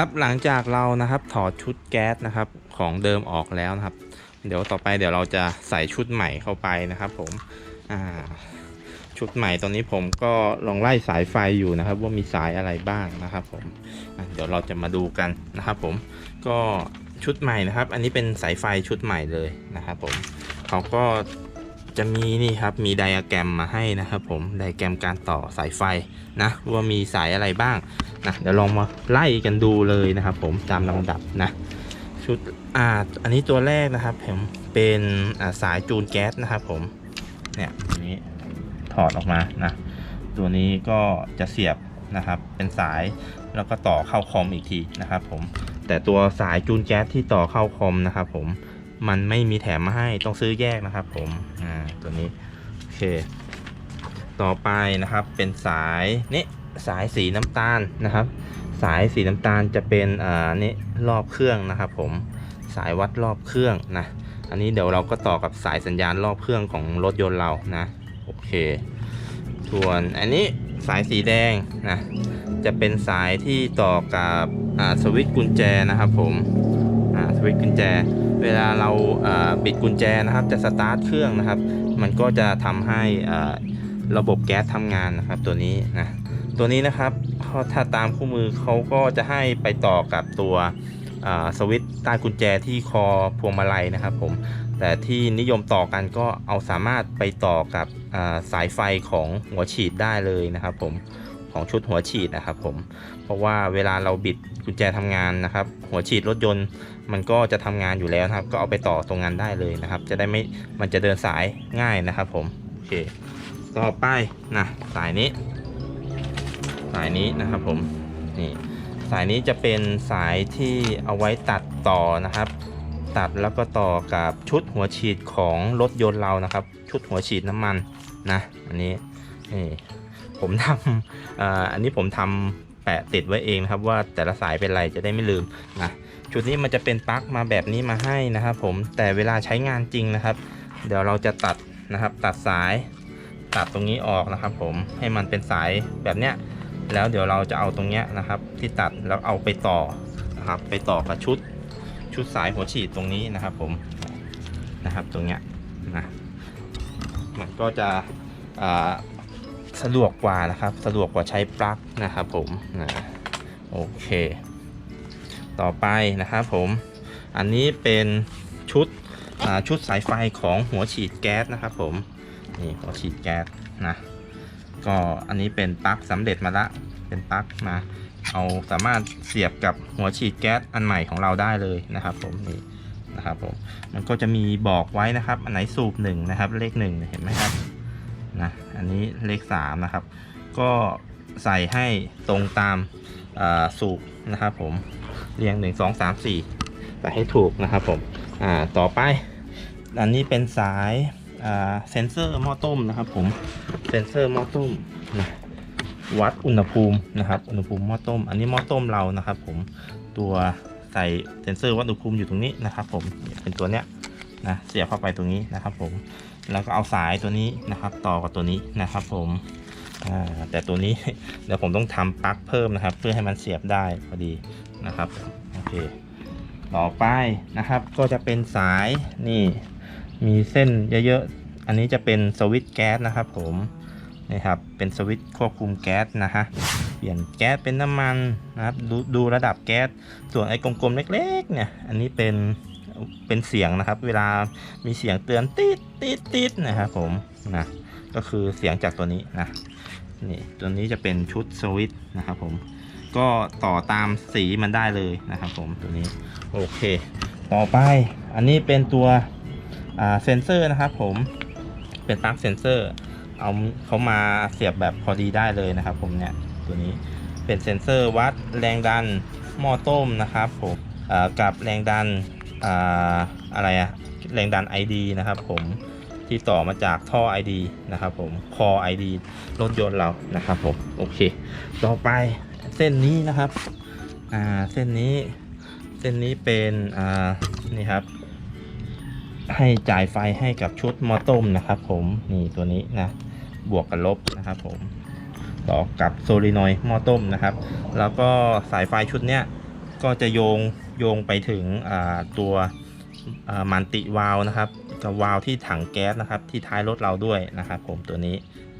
ครับหลังจากเรานะครับถอดชุดแก๊สนะครับของเดิมออกแล้วนะครับ เดี๋ยวต่อไปเดี๋ยวเราจะใส่ชุดใหม่เข้าไปนะครับ ผมอ่าชุดใหม่ตอนนี้ผมก็ลองไล่สายไฟอยู่นะครับ ว่ามีสายอะไรบ้างนะครับ ผมเดี๋ยวเราจะมาดูกันนะครับ ผมก็ชุดใหม่นะครับ อันนี้เป็นสายไฟชุดใหม่เลยนะครับ ผมเขาก็ จะมีนี่ครับมีไดอะแกรมมาให้นะครับ ผมไดอะแกรมการต่อสายไฟนะว่ามีสายอะไรบ้างนะเดี๋ยวลองมาไล่กันดูเลยนะครับ ผมตามลำดับนะชุดอ่าอันนี้ตัวแรกนะครับผมเป็นสายจูนแก๊สนะครับ ผมเนี่ยอันนี้ถอดออกมานะตัวนี้ก็จะเสียบนะครับเป็นสายแล้วก็ต่อเข้าคอมอีกทีนะครับ ผมแต่ตัวสายจูนแก๊สที่ต่อเข้าคอมนะครับ ผม มันไม่มีแถมมาให้ต้องซื้อแยกนะครับ ผมอ่าตัวนี้โอเค ต่อไปนะครับเป็นสายนี่สายสีน้ำตาลนะครับ สายสีน้ำตาลจะเป็นอ่านี่รอบเครื่องนะครับ ผมสายวัดรอบเครื่องนะอันนี้เดี๋ยวเราก็ต่อกับสายสัญญาณรอบเครื่องของรถยนต์เรานะโอเคส่วนอันนี้สายสีแดงนะจะเป็นสายที่ต่อกับอ่าสวิตช์กุญแจนะครับผมอ่าสวิตช์กุญแจ เวลาเราบิดกุญแจนะครับ จะสตาร์ทเครื่องนะครับ มันก็จะทำให้ระบบแก๊สทำงานนะครับ ตัวนี้นะตัวนี้นะครับถ้าตามคู่มือเขาก็จะให้ไปต่อกับตัวสวิตช์ใต้กุญแจที่คอพวงมาลัยนะครับผมแต่ที่นิยมต่อกันก็เอาสามารถไปต่อกับสายไฟของหัวฉีดได้เลยนะครับผม ของชุดหัวฉีดนะครับผมเพราะว่าเวลาเราบิดกุญแจทำงานนะครับ หัวฉีดรถยนต์ มันก็จะทำงานอยู่แล้วนะครับ ก็เอาไปต่อตรงงานได้เลยนะครับ จะได้ไม่มันจะเดินสายง่ายนะครับผมโอเคต่อไปนะสายนี้ สายนี้นะครับผมนี่สายนี้จะเป็นสายที่เอาไว้ตัดต่อนะครับตัดแล้วก็ต่อกับชุดหัวฉีดของรถยนต์เรานะครับ ชุดหัวฉีดน้ำมันนะ อันนี้นี่ ผมทำออันนี้ผมทำแปะติดไว้เองนะครับ ว่าแต่ละสายเป็นไรจะได้ไม่ลืมนะชุดนี้มันจะเป็นปลั๊กมาแบบนี้มาให้นะครับผมแต่เวลาใช้งานจริงนะครับ เดี๋ยวเราจะตัดนะครับ ตัดสายตัดตรงนี้ออกนะครับ ผมให้มันเป็นสายแบบเนี้ยแล้วเดี๋ยวเราจะเอาตรงเนี้ยนะครับ ที่ตัดแล้วเอาไปต่อนะครับ ไปต่อกับชุดชุดสายหัวฉีดตรงนี้นะครับ ผมนะครับตรงเนี้ยนะมันก็จะอ่า สะดวกกว่านะครับ สะดวกกว่าใช้ปลั๊กนะครับผมนะโอเค ต่อไปนะครับผมอันนี้เป็นชุดชุดสายไฟของหัวฉีดแก๊สนะครับผมนี่หัวฉีดแก๊สนะก็อันนี้เป็นปลั๊กสำเร็จมาละเป็นปลั๊กมาเอาสามารถเสียบกับหัวฉีดแก๊สอันใหม่ของเราได้เลยนะครับ ผมนี่นะครับผมมันก็จะมีบอกไว้นะครับ อันไหนสูบหนึ่งนะครับ เลขหนึ่งเห็นไหมครับ นะอันนี้เลขสามนะครับ ก็ใส่ให้ตรงตามาสูบนะครับผมเรียงหนึ่งสองสามสี่ใส่ให้ถูกนะครับผมอ่าต่อไป อันนี้เป็นสายาเซนเซอร์หม้อต้มนะครับผมเซนเซอร์หม้อต้มนะวัดอุณหภูมินะครับอุณหภูมิหม้อต้ม อันนี้หม้อต้มเรานะครับผมตัวใส่เซนเซอร์วัดอุณหภูมิอยู่ตรงนี้นะครับผมเป็นตัวเนี้ยนะเสียบเข้าไปตรงนี้นะครับผม แล้วก็เอาสายตัวนี้นะครับ ต่อกับตัวนี้นะครับ ผมแต่ตัวนี้เดี๋ยวผมต้องทำปลั๊กเพิ่มนะครับ เพื่อให้มันเสียบได้พอดีนะครับโอเคต่อไปนะครับ ก็จะเป็นสายนี่ มีเส้นเยอะๆอันนี้จะเป็นสวิตช์แก๊สนะครับ ผมนี่ครับเป็นสวิตช์ควบคุมแก๊สนะฮะเปลี่ยนแก๊สเป็นน้ำมันนะครับดดูระดับแก๊สส่วนไอ้กลมๆเล็ก ๆ เนี่ย อันนี้เป็น เป็นเสียงนะครับ เวลามีเสียงเตือนติดติดติดนะครับผมนะก็คือเสียงจากตัวนี้นะนี่ตัวนี้จะเป็นชุดสวิตนะครับผมก็ต่อตามสีมันได้เลยนะครับผมตัวนี้โอเค ต่อไปอันนี้เป็นตัวเซนเซอร์นะครับผมเป็นปลั๊กเซนเซอร์เอาเขามาเสียบแบบพอดีได้เลยนะครับ ผมเนี่ยตัวนี้เป็นเซนเซอร์วัดแรงดันหม้อต้มนะครับผมกับแรงดัน อ่าอะไรอะแรงดัน ID นะครับผมที่ต่อมาจากท่อ ID นะครับผมคอ ID รถยนต์เรานะครับผมโอเค ต่อไปเส้นนี้นะครับอ่าเส้นนี้เส้นนี้เป็นอ่านี่ครับให้จ่ายไฟให้กับชุดหมอต้มนะครับผมนี่ตัวนี้นะบวกกับลบนะครับผมต่อกับโซลินอยด์หม้อต้มนะครับ แล้วก็สายไฟชุดเนี้ยก็จะโยง โยงไปถึงตัวมันติวาลนะครับกับวาลที่ถังแก๊สนะครับ ที่ท้ายรถเราด้วยนะครับ ผมตัวนี้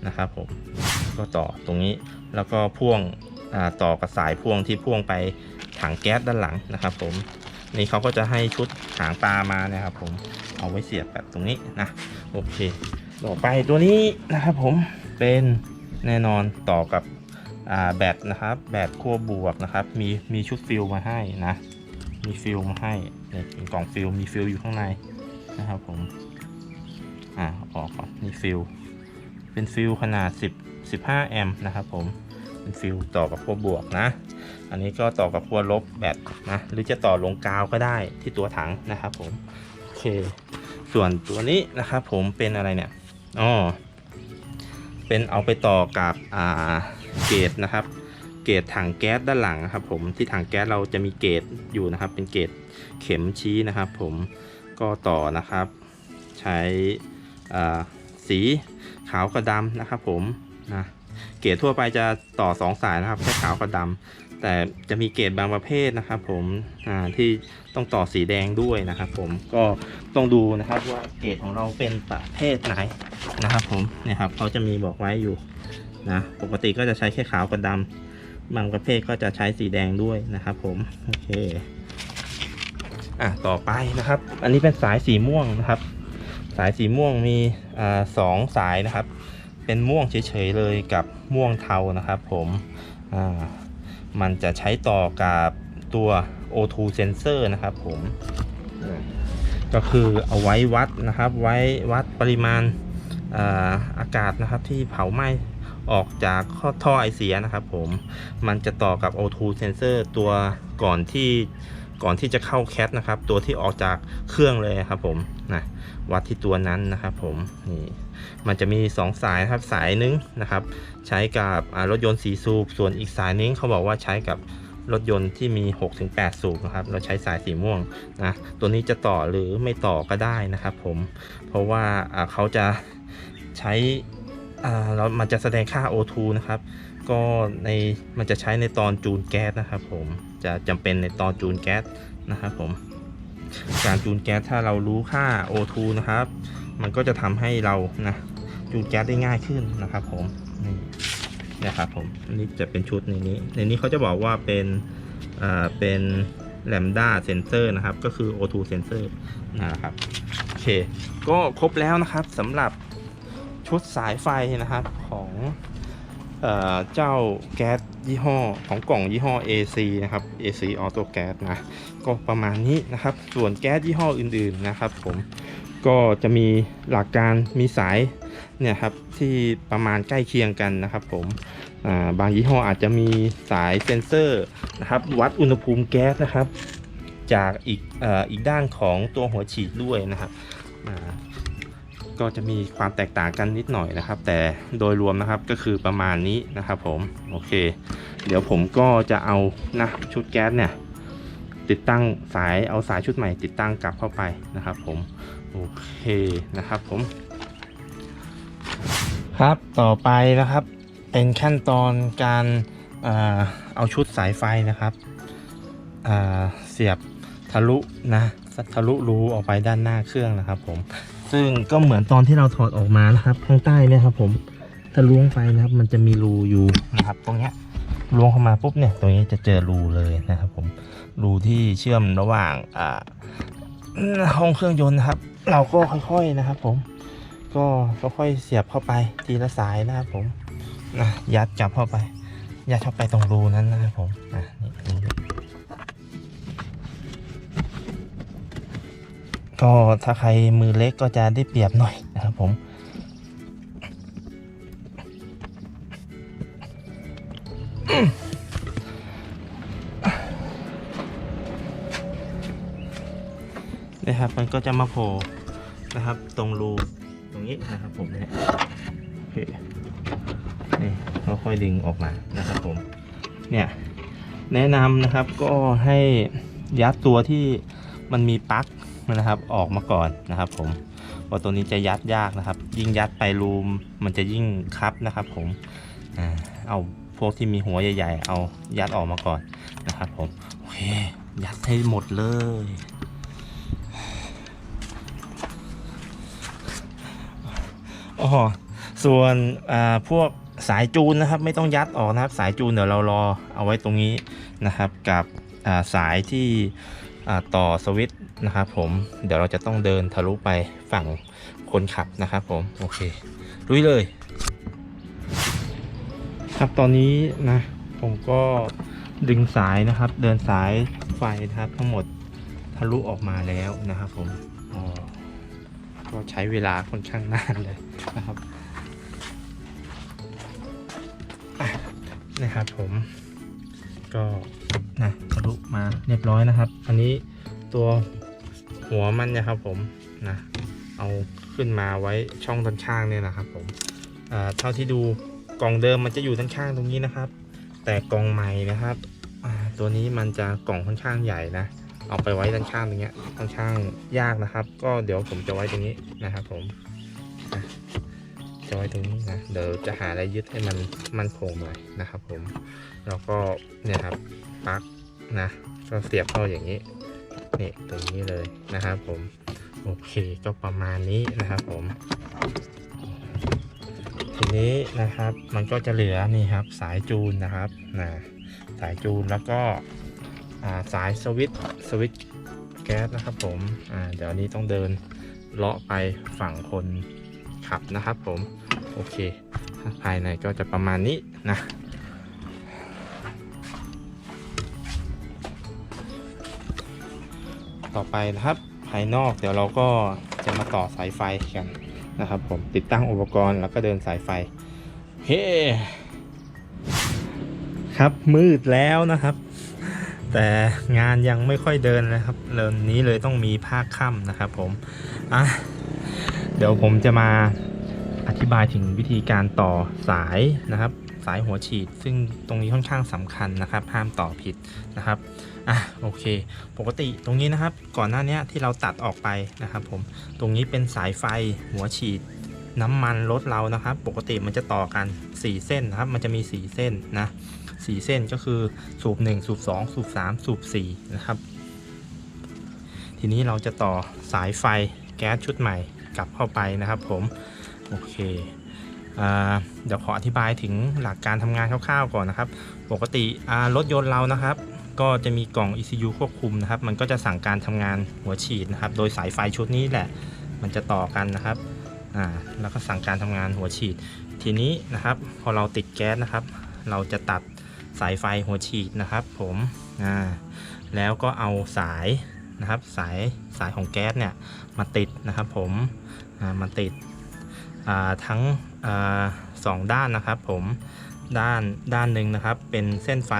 นะครับผมก็ต่อตรงนี้แล้วก็พ่วงต่อกับสายพ่วงที่พ่วงไปถังแก๊สด้านหลังนะครับ ผมนี่เขาก็จะให้ชุดหางปลามานะครับ ผมเอาไว้เสียบแบบตรงนี้นะโอเค ต่อไปตัวนี้นะครับ ผมเป็นแน่นอนต่อกับแบตนะครับ แบตขั้วบวกนะครับ มีมีชุดฟิลมาให้นะ มีฟิลมาให้เนี่ยเป็นกล่องฟิลมีฟิลอยู่ข้างในนะครับผม อ่าออกก่อนนี่ฟิลเป็นฟิลขนาด 10 15 แอมป์นะครับผม เป็นฟิลต่อกับขั้วบวกนะ อันนี้ก็ต่อกับขั้วลบแบตนะ หรือจะต่อลงกาวก็ได้ที่ตัวถังนะครับผม โอเค ส่วนตัวนี้นะครับผมเป็นอะไรเนี่ย อ๋อ เป็นเอาไปต่อกับอ่าเกจนะครับ เกจถังแก๊สด้านหลังนะครับ ผมที่ถังแก๊สเราจะมีเกจอยู่นะครับ เป็นเกจเข็มชี้นะครับ ผมก็ต่อนะครับ ใช้สีขาวกับดำนะครับ ผมนะเกจทั่วไปจะต่อสองสายนะครับแค่ขาวกับดำแต่จะมีเกจบางประเภทนะครับ ผมที่ต้องต่อสีแดงด้วยนะครับ ผมก็ต้องดูนะครับว่าเกรดของเราเป็นประเภทไหนนะครับ ผมเนี่ยครับเขาจะมีบอกไว้อยู่นะปกติก็จะใช้แค่ขาวกับดำ บางประเภทก็จะใช้สีแดงด้วยนะครับผม โอเค อะ ต่อไปนะครับ อันนี้เป็นสายสีม่วงนะครับ สายสีม่วงมีอ่าสองสายนะครับ เป็นม่วงเฉยๆเลยกับม่วงเทานะครับผมอ่ามันจะใช้ต่อกับตัว O2 sensor นะครับผมก็คือเอาไว้วัดนะครับ ไว้วัดปริมาณอาอากาศนะครับที่เผาไหม้ ออกจากข้อท่อไอเสียนะครับผมมันจะต่อกับ O2 sensor ตัวก่อนที่ก่อนที่จะเข้าแคทนะครับตัวที่ออกจากเครื่องเลยครับผมนะวัดที่ตัวนั้นนะครับผมนี่มันจะมี 2 สายครับสายหนึงนะครับ ใช้กับรถยนต์สีสูบส่วนอีกสายนึงเขาบอกว่าใช้กับรถยนต์ที่มี 6-8 สูบนะครับ เราใช้สายสีม่วงนะตัวนี้จะต่อหรือไม่ต่อก็ได้นะครับผมเพราะว่าเขาจะใช้ แล้วมันจะแสดงค่า O2 นะครับ ก็ในมันจะใช้ในตอนจูนแก๊สนะครับผมจะจำเป็นในตอนจูนแก๊สนะครับผมการจูนแก๊สถ้าเรารู้ค่า O2 นะครับ มันก็จะทำให้เรานะจูนแก๊สได้ง่ายขึ้นนะครับผมนี่นะครับผมอันนี้จะเป็นชุดในนี้ ในนี้เขาจะบอกว่าเป็นอ่าเป็น lambda sensor นะครับ ก็คือ O2 sensor นะครับ โอเค ก็ครบแล้วนะครับสำหรับ ชุดสายไฟนะครับของเอเจ้าแก๊สยี่ห้อของกล่องยี่ห้อ AC นะครับ AC Auto Gas นะก็ประมาณนี้นะครับ ส่วนแก๊สยี่ห้ออื่นๆนะครับ ผมก็จะมีหลักการมีสายเนี่ยครับที่ประมาณใกล้เคียงกันนะครับ ผมาบางยี่ห้ออาจจะมีสายเซ็นเซอร์นะครับ วัดอุณหภูมิแก๊สนะครับ จากอีกออีกด้านของตัวหัวฉีดด้วยนะครับ ก็จะมีความแตกต่างกันนิดหน่อยนะครับ แต่โดยรวมนะครับก็คือประมาณนี้นะครับผมโอเค เดี๋ยวผมก็จะเอานะชุดแก๊สเนี่ยติดตั้งสายเอาสายชุดใหม่ติดตั้งกลับเข้าไปนะครับผมโอเคนะครับผม ครับต่อไปนะครับเป็นขั้นตอนการเอาชุดสายไฟนะครับเสียบทะลุนะทะลุรูออกไปด้านหน้าเครื่องนะครับผม ซึ่งก็เหมือนตอนที่เราถอดออกมานะครับข้างใต้เนี่ยครับ ผมถ้าล้วงไปนะครับ มันจะมีรูอยู่นะครับ ตรงเนี้ยล้วงเข้ามาปุ๊บเนี่ย ตรงนี้จะเจอรูเลยนะครับ ผมรูที่เชื่อมระหว่างอ่าห้องเครื่องยนต์นะครับ เราก็ค่อยๆนะครับ ผม ก็ค่อยๆเสียบเข้าไปทีละสายนะครับ ผมนะยัดจับเข้าไปยัดเข้าไปตรงรูนั้นนะครับผม ก็ถ้าใครมือเล็กก็จะได้เปรียบหน่อยนะครับผมนะครับมันก็จะมาโผล่นะครับตรงรูตรงนี้นะครับผมเนี่ยโอเคนี่เราค่อยดึงออกมานะครับผมเนี่ยแนะนำนะครับก็ให้ยัดตัวที่มันมีปลั๊ก นะครับออกมาก่อนนะครับ ผมเพราะตัวนี้จะยัดยากนะครับ ยิ่งยัดไปรูมมันจะยิ่งคับนะครับ ผมเอาพวกที่มีหัวใหญ่ ๆ เอายัดออกมาก่อนนะครับ ผมโอเคยัดให้หมดเลย อ๋อ ส่วนพวกสายจูนนะครับ ไม่ต้องยัดออกนะครับ สายจูนเดี๋ยวเรารอเอาไว้ตรงนี้นะครับ กับสายที่ ต่อสวิตช์นะครับผมเดี๋ยวเราจะต้องเดินทะลุไปฝั่งคนขับนะครับผมโอเคลุยเลย ครับตอนนี้นะผมก็ดึงสายนะครับ เดินสายไฟนะครับ ทั้งหมดทะลุออกมาแล้วนะครับผมก็ใช้เวลาค่อนข้างนานเลยนะครับนะครับผมก็ นะทะลุมาเรียบร้อยนะครับ อันนี้ตัวหัวมันนะครับผมนะเอาขึ้นมาไว้ช่องด้านข้างเนี่ยนะครับผมอ่าเท่าที่ดูกล่องเดิมมันจะอยู่ด้านข้างตรงนี้นะครับ แต่กล่องใหม่นะครับตัวนี้มันจะกล่องค่อนข้างใหญ่นะ เอาไปไว้ด้านข้างตรงเนี้ยค่อนข้างยากนะครับ ก็เดี๋ยวผมจะไว้ตรงนี้นะครับผมจะไว้ตรงนี้นะเดี๋ยวจะหาอะไรยึดให้มันมันคงหน่อยนะครับผมแล้วก็เนี่ยครับ ปลั๊กนะก็เสียบเข้าอย่างนี้นี่ตรงนี้เลยนะครับผมโอเคก็ประมาณนี้นะครับผม ทีนี้นะครับมันก็จะเหลือนี่ครับสายจูนนะครับนะสายจูนแล้วก็สายสวิตสวิตแก๊สนะครับผมอ่าเดี๋ยวนนี้ต้องเดินเลาะไปฝั่งคนขับนะครับผม โอเคภายในก็จะประมาณนี้นะ ต่อไปนะครับภายนอกเดี๋ยวเราก็จะมาต่อสายไฟกันนะครับ ผมติดตั้งอุปกรณ์แล้วก็เดินสายไฟเฮ้ครับมืดแล้วนะครับ แต่งานยังไม่ค่อยเดินนะครับเรื่องนี้เลยต้องมีภาคค่ำนะครับ ผมอะเดี๋ยวผมจะมาอธิบายถึงวิธีการต่อสายนะครับ สายหัวฉีด ซึ่งตรงนี้ค่อนข้างสำคัญนะครับ ห้ามต่อผิดนะครับ อะโอเค ปกติตรงนี้นะครับ ก่อนหน้านี้ที่เราตัดออกไปนะครับผมตรงนี้เป็นสายไฟหัวฉีด น้ำมันรถเรานะครับ ปกติมันจะต่อกัน 4 เส้นนะครับ มันจะมี 4 เส้นนะ4เส้นก็คือสูบ 1 สูบ 2 สูบ 3 สูบ 4 นะครับ ทีนี้เราจะต่อสายไฟแก๊สชุดใหม่กลับเข้าไปนะครับผม โอเคอ่าเดี๋ยวขออธิบายถึงหลักการทำงานคร่าวๆก่อนนะครับ ปกติรถยนต์เรานะครับ ก็จะมีกล่อง ECU ควบคุมนะครับ มันก็จะสั่งการทำงานหัวฉีดนะครับ โดยสายไฟชุดนี้แหละ มันจะต่อกันนะครับ อ่า แล้วก็สั่งการทำงานหัวฉีด ทีนี้นะครับ พอเราติดแก๊สนะครับ เราจะตัดสายไฟหัวฉีดนะครับ ผม อ่า แล้วก็เอาสายนะครับ สายสายของแก๊สเนี่ยมาติดนะครับผม อ่า มาติด อ่า ทั้ง อ่าสองด้านนะครับ ผม ด้าน ด้านหนึ่งนะครับ เป็นเส้นไฟ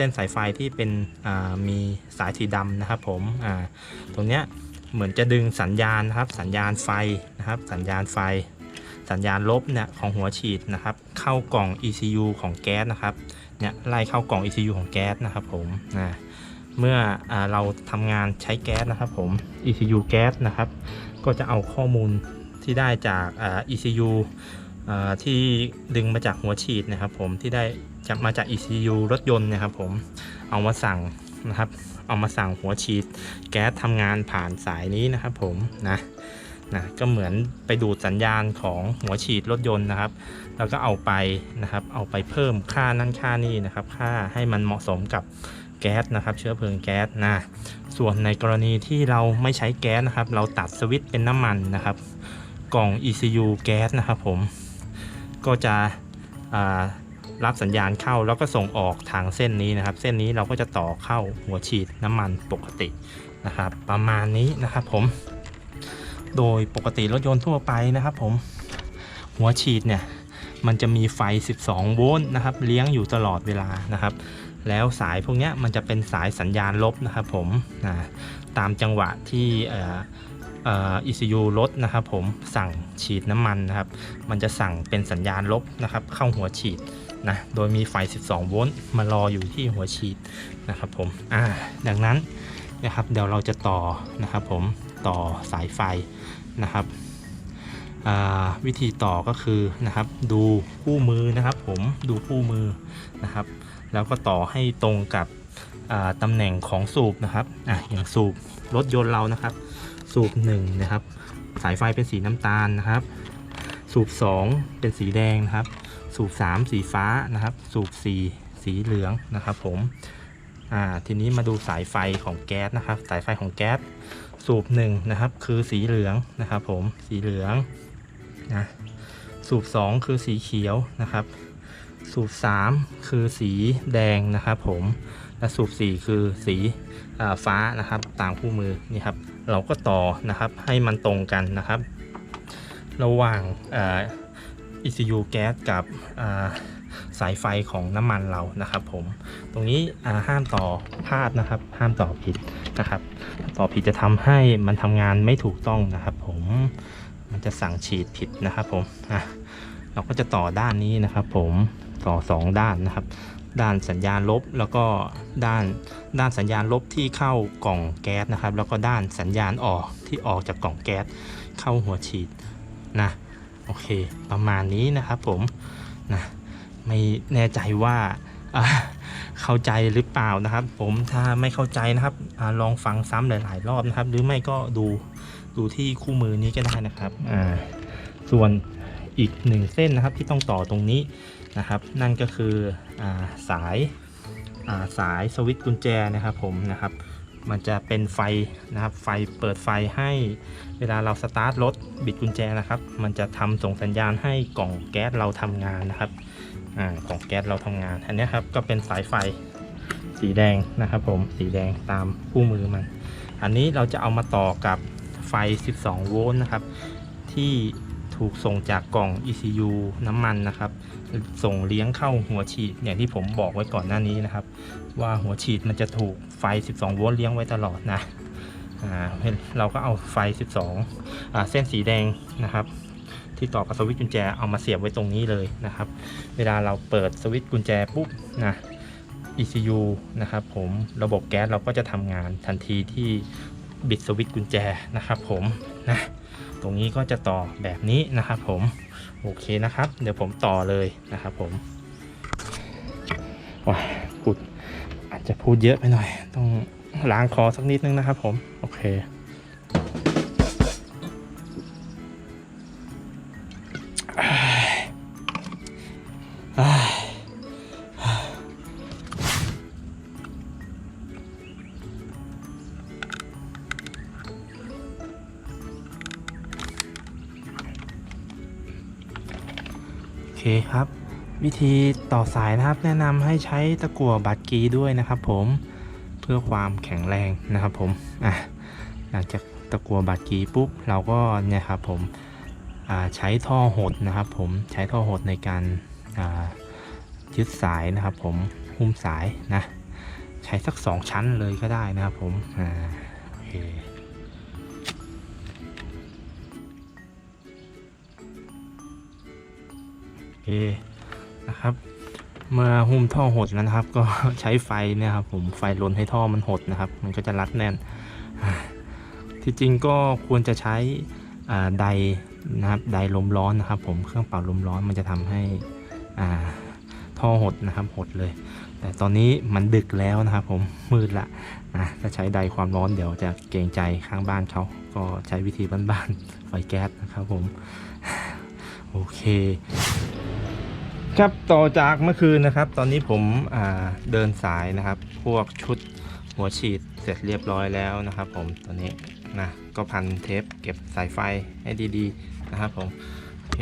ส้นสายไฟที่เป็นมีสายสีดำนะครับผมตรงเนี้ยเหมือนจะดึงสัญญาณนะครับ สัญญาณไฟนะครับ สัญญาณไฟ สัญญาณลบเนี่ยของหัวฉีดนะครับ เข้ากล่อง ECU ของแก๊สนะครับเนี่ยไล่เข้ากล่อง ECU ของแก๊สนะครับผมเมื่ออเราทำงานใช้แก๊สนะครับผม ECU แก๊สนะครับ ก็จะเอาข้อมูลที่ได้จาก ECU ที่ดึงมาจากหัวฉีดนะครับผมที่ได้ จากมาจาก ECU รถยนต์นะครับผมเอามาสั่งนะครับ เอามาสั่งหัวฉีด แก๊สทำงานผ่านสายนี้นะครับผมนะนะก็เหมือนไปดูดสัญญาณของหัวฉีดรถยนต์นะครับ แล้วก็เอาไปนะครับ เอาไปเพิ่มค่านั่นค่านี่นะครับ ค่าให้มันเหมาะสมกับแก๊สนะครับ เชื้อเพลิงแก๊สนะส่วนในกรณีที่เราไม่ใช้แก๊สนะครับ เราตัดสวิตช์เป็นน้ำมันนะครับ กล่อง ECU แก๊สนะครับผมก็จะอ่า รับสัญญาณเข้าแล้วก็ส่งออกทางเส้นนี้นะครับ เส้นนี้เราก็จะต่อเข้าหัวฉีดน้ำมันปกตินะครับ ประมาณนี้นะครับผม โดยปกติรถยนต์ทั่วไปนะครับ ผม หัวฉีดเนี่ยมันจะมีไฟ 12 โวลต์นะครับ เลี้ยงอยู่ตลอดเวลานะครับ แล้วสายพวกนี้มันจะเป็นสายสัญญาณลบนะครับ ผมนะตามจังหวะที่อ่อเอ่อ ECU รถนะครับผมสั่งฉีดน้ำมันนะครับ มันจะสั่งเป็นสัญญาณลบนะครับ เข้าหัวฉีด นะ โดยมีไฟ 12 โวลต์มารออยู่ที่หัวฉีดนะครับผมอ่าดังนั้นนะครับเดี๋ยวเราจะต่อนะครับผมต่อสายไฟนะครับวิธีต่อก็คือนะครับดูคู่มือนะครับผมดูคู่มือนะครับ แล้วก็ต่อให้ตรงกับตำแหน่งของสูบนะครับอะอย่างสูบรถยนต์เรานะครับ สูบหนึ่งนะครับสายไฟเป็นสีน้ำตาลนะครับ สูบสองเป็นสีแดงนะครับ สูบสามสีฟ้านะครับ สูบสี่สีเหลืองนะครับผมอ่าทีนี้มาดูสายไฟของแก๊สนะครับ สายไฟของแก๊สสูบหนึ่งนะครับคือสีเหลืองนะครับผมสีเหลืองนะสูบสองคือสีเขียวนะครับ สูบสามคือสีแดงนะครับผมและสูบสี่คือสีอฟ้านะครับตามคู่มือนี่ครับเราก็ต่อนะครับให้มันตรงกันนะครับ ระหว่างอ ECU แก๊สกับาสายไฟของน้ำมันเรานะครับผมตรงนี้ห้ามต่อพลาดนะครับ ห้ามต่อผิดนะครับต่อผิดจะทำให้มันทำงานไม่ถูกต้องนะครับ ผมมันจะสั่งฉีดผิดนะครับผมเราก็จะต่อด้านนี้นะครับ ผมต่อสองด้านนะครับ ด้านสัญญาณลบแล้วก็ด้านด้านสัญญาณลบที่เข้ากล่องแก๊สนะครับ แล้วก็ด้านสัญญาณออกที่ออกจากกล่องแก๊สเข้าหัวฉีดนะ โอเค ประมาณนี้นะครับผมนะไม่แน่ใจว่าเข้าใจหรือเปล่านะครับ ผมถ้าไม่เข้าใจนะครับอลองฟังซ้ำหลาย ๆ รอบนะครับ หรือไม่ก็ดูดูที่คู่มือนี้ก็ได้นะครับส่วนอีกหนึ่งเส้นนะครับที่ต้องต่อตรงนี้นะครับ นั่นก็คืออาสายาสายสวิตช์กุญแจนะครับผมนะครับ มันจะเป็นไฟนะครับ ไฟเปิดไฟให้เวลาเราสตาร์ทรถบิดกุญแจนะครับ มันจะทำส่งสัญญาณให้กล่องแก๊สเราทำงานนะครับอ่ากล่องแก๊สเราทำงาน อันนี้ครับก็เป็นสายไฟสีแดงนะครับผมสีแดงตามคู่มือมัน อันนี้เราจะเอามาต่อกับไฟ 12 โวลต์นะครับ ที่ถูกส่งจากกล่อง ECU น้ำมันนะครับ ส่งเลี้ยงเข้าหัวฉีดอย่างที่ผมบอกไว้ก่อนหน้านี้นะครับ ว่าหัวฉีดมันจะถูกไฟ 12 โวลต์เลี้ยงไว้ตลอดนะเราก็เอาไฟ 12 เส้นสีแดงนะครับ ที่ต่อกับสวิตช์กุญแจเอามาเสียบไว้ตรงนี้เลยนะครับ เวลาเราเปิดสวิตช์กุญแจปุ๊บนะ ECU นะครับผมระบบแก๊สเราก็จะทำงานทันทีที่บิดสวิตช์กุญแจนะครับผมนะตรงนี้ก็จะต่อแบบนี้นะครับผม โอเคนะครับ เดี๋ยวผมต่อเลยนะครับผมว้าพูดอาจจะพูดเยอะไปหน่อย ต้องล้างคอสักนิดนึงนะครับผม โอเค เคครับ วิธีต่อสายนะครับแนะนำให้ใช้ตะกั่วบัตรกีด้วยนะครับ ผมเพื่อความแข็งแรงนะครับ ผมอะหลังจากตะกั่วบัตรกีปุ๊บเราก็เนี่ยครับผมอ่าใช้ท่อหดนะครับ ผมใช้ท่อหดในการอ่ายึดสายนะครับ ผมหุ้มสายนะใช้สักสองชั้นเลยก็ได้นะครับผมอ่าโอเค นะครับ เมื่อหุ้มท่อหดแล้วนะครับ ก็ใช้ไฟเนี่ยครับผมไฟลนให้ท่อมันหดนะครับ มันก็จะรัดแน่น ที่จริงก็ควรจะใช้ไดนะครับไดลมร้อนนะครับ ผมเครื่องเป่าลมร้อนมันจะทำให้ท่อหดนะครับหดเลย แต่ตอนนี้มันดึกแล้วนะครับ ผมมืดละนะถ้าใช้ไดความร้อนเดี๋ยวจะเกรงใจข้างบ้านเขาก็ใช้วิธีบ้านๆไฟแก๊สนะครับผม โอเค ครับต่อจากเมื่อคืนนะครับ ตอนนี้ผมเดินสายนะครับ พวกชุดหัวฉีดเสร็จเรียบร้อยแล้วนะครับ ผมตอนนี้นะก็พันเทปเก็บสายไฟให้ดีๆนะครับ ผมโอเค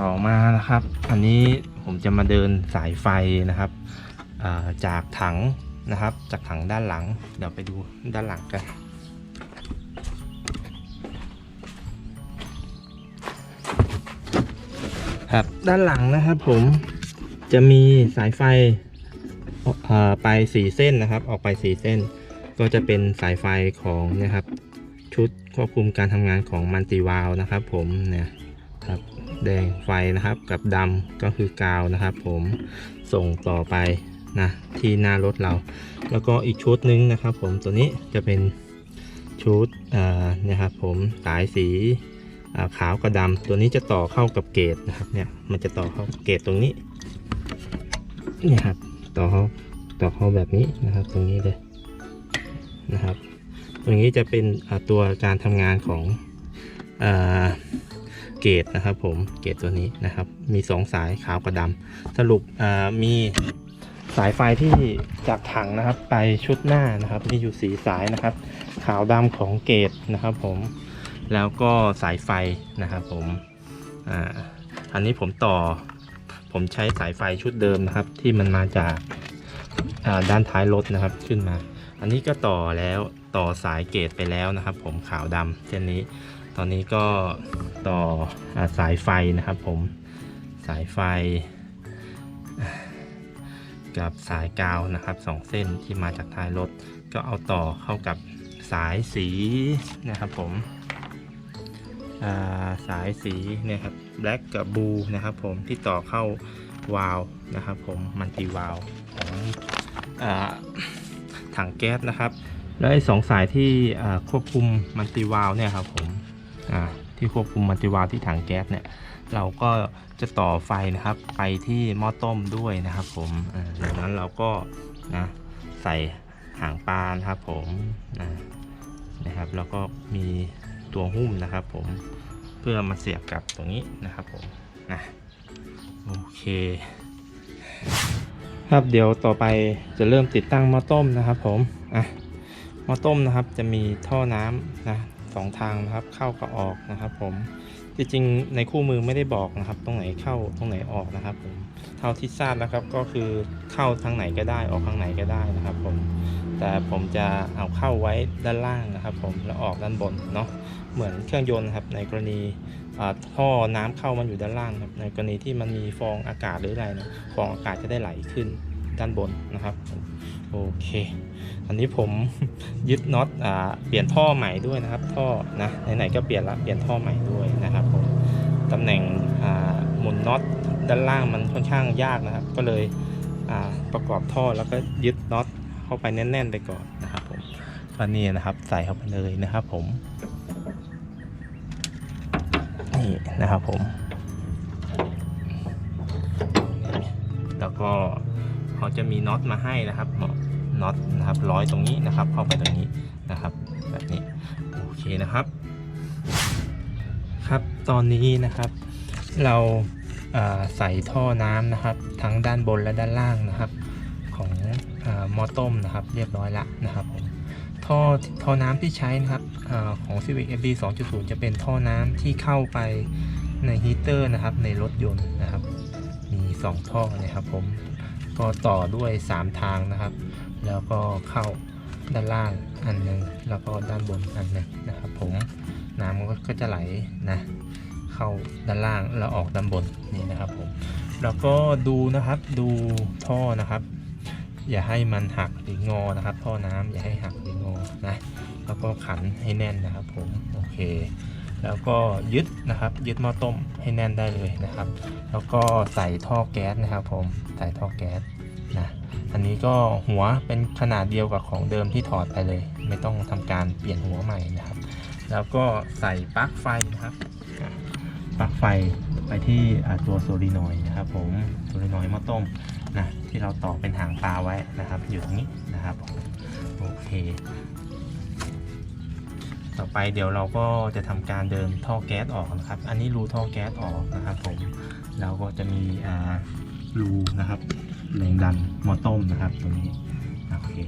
ต่อมานะครับ อันนี้ผมจะมาเดินสายไฟนะครับาจากถังนะครับ จากถังด้านหลัง เดี๋ยวไปดูด้านหลังกัน ครับ ด้านหลังนะครับผมจะมีสายไฟเอ่อไปสีเส้นนะครับ ออกไปสีเส้น ก็จะเป็นสายไฟของนะครับ ชุดควบคุมการทำงานของมันติวาลนะครับ ผมเนี่ยครับแดงไฟนะครับกับดำก็คือกาวนะครับ ผมส่งต่อไปนะที่หน้ารถเรา แล้วก็อีกชุดหนึงนะครับ ผมตัวนี้จะเป็นชุดเนี่ยครับผมสายสี ขาวกับดำตัวนี้จะต่อเข้ากับเกตนะครับเนี่ยมันจะต่อเข้าเกตตรงนี้เนี่ยครับต่อเข้าต่อเข้าแบบนี้นะครับ ตรงนี้เลยนะครับ ตรงนี้จะเป็นตัวการทำงานของอ่าเกตนะครับ ผมเกตตัวนี้นะครับ มีสองสายขาวกับดำสรุปมีสายไฟที่จากถังนะครับ ไปชุดหน้านะครับ มีอยู่สีสายนะครับ ขาวดำของเกตนะครับ ผม แล้วก็สายไฟนะครับผมอ่าอันนี้ผมต่อผมใช้สายไฟชุดเดิมนะครับ ที่มันมาจากอ่าด้านท้ายรถนะครับขึ้นมา อันนี้ก็ต่อแล้วต่อสายเกตไปแล้วนะครับ ผมขาวดำเช่นนี้ ตอนนี้ก็ต่ออาสายไฟนะครับ ผมสายไฟ กับสายกาวนะครับสองเส้นที่มาจากท้ายรถ ก็เอาต่อเข้ากับสายสีนะครับผม สายสีเนี่ยครับแบล็กกับบูนะครับผมที่ต่อเข้าวาล์วนะครับผมมันติวาล์วของอถังแก๊สนะครับ แล้วไอ้สองสายที่ควบคุมมันติวาล์วเนี่ยครับผมที่ควบคุมมันติวาล์วที่ถังแก๊สเนี่ยเราก็จะต่อไฟนะครับไปที่หม้อต้มด้วยนะครับผมอ่าดังนั้นเราก็นะใส่หางปลานะครับผมนะครับแล้วก็มี ตัวหุ้มนะครับ ผมเพื่อมาเสียบกับตรงนี้นะครับผมนะโอเค ครับเดี๋ยวต่อไปจะเริ่มติดตั้งหม้อต้มนะครับ ผมอะหม้อต้มนะครับจะมีท่อน้ำนะสองทางนะครับเข้ากับออกนะครับ ผมจริงๆในคู่มือไม่ได้บอกนะครับ ตรงไหนเข้าตรงไหนออกนะครับผมเท่าที่ทราบนะครับก็คือเข้าทางไหนก็ได้ออกทางไหนก็ได้นะครับ ผมแต่ผมจะเอาเข้าไว้ด้านล่างนะครับ ผมแล้วออกด้านบนเนาะ เหมือนเครื่องยนต์ครับในกรณีท่อน้ำเข้ามันอยู่ด้านล่างครับในกรณีที่มันมีฟองอากาศหรืออะไรนะฟองอากาศจะได้ไหลขึ้นด้านบนนะครับโอเคอันนี้ผมยึดน็อตเปลี่ยนท่อใหม่ด้วยนะครับ ท่อนะไหนๆก็เปลี่ยนละเปลี่ยนท่อใหม่ด้วยนะครับผมตำแหน่งหมุนน็อตด้านล่างมันค่อนข้างยากนะครับ ก็เลยประกอบท่อแล้วก็ยึดน็อตเข้าไปแน่น ๆ ไปก่อนนะครับผมก็นี่นะครับใส่เข้าไปเลยนะครับผม นี่นะครับผม แล้วก็เขาจะมีน็อตมาให้นะครับน็อตนะครับร้อยตรงนี้นะครับ เข้าไปตรงนี้นะครับ แบบนี้โอเคนะครับ ครับตอนนี้นะครับ เราอ่าใส่ท่อน้ำนะครับ ทั้งด้านบนและด้านล่างนะครับ ของอาหม้อต้มนะครับ เรียบร้อยละนะครับผมท่อท่อน้ำที่ใช้นะครับ ของ Civic FD 2.0 จะเป็นท่อน้ำที่เข้าไปในฮีเตอร์นะครับ ในรถยนต์นะครับ มี 2 ท่อนะครับผมก็ต่อด้วย 3 ทางนะครับ แล้วก็เข้าด้านล่างอันหนึงแล้วก็ด้านบนอันหนึงนะครับผมน้ำก็จะไหลนะเข้าด้านล่างแล้วออกด้านบนนี่นะครับผมแล้วก็ดูนะครับดูท่อนะครับ อย่าให้มันหักหรืองอนะครับ ท่อน้ำอย่าให้หักหรืองอนะ แล้วก็ขันให้แน่นนะครับผมโอเค แล้วก็ยึดนะครับ ยึดหม้อต้มให้แน่นได้เลยนะครับ แล้วก็ใส่ท่อแก๊สนะครับ ผมใส่ท่อแก๊สนะอันนี้ก็หัวเป็นขนาดเดียวกับของเดิมที่ถอดไปเลย ไม่ต้องทำการเปลี่ยนหัวใหม่นะครับ แล้วก็ใส่ปลั๊กไฟนะครับปลั๊กไฟไปที่ตัวโซลินอยนะครับ ผมโซลินอยหม้อต้มนะที่เราต่อเป็นหางปลาไว้นะครับ อยู่ตรงนี้นะครับโอเค ต่อไปเดี๋ยวเราก็จะทำการเดินท่อแก๊สออกนะครับ อันนี้รูท่อแก๊สออกนะครับผมเราก็จะมีรูนะครับแรงดันม้อต้มนะครับตรงนี้โอเค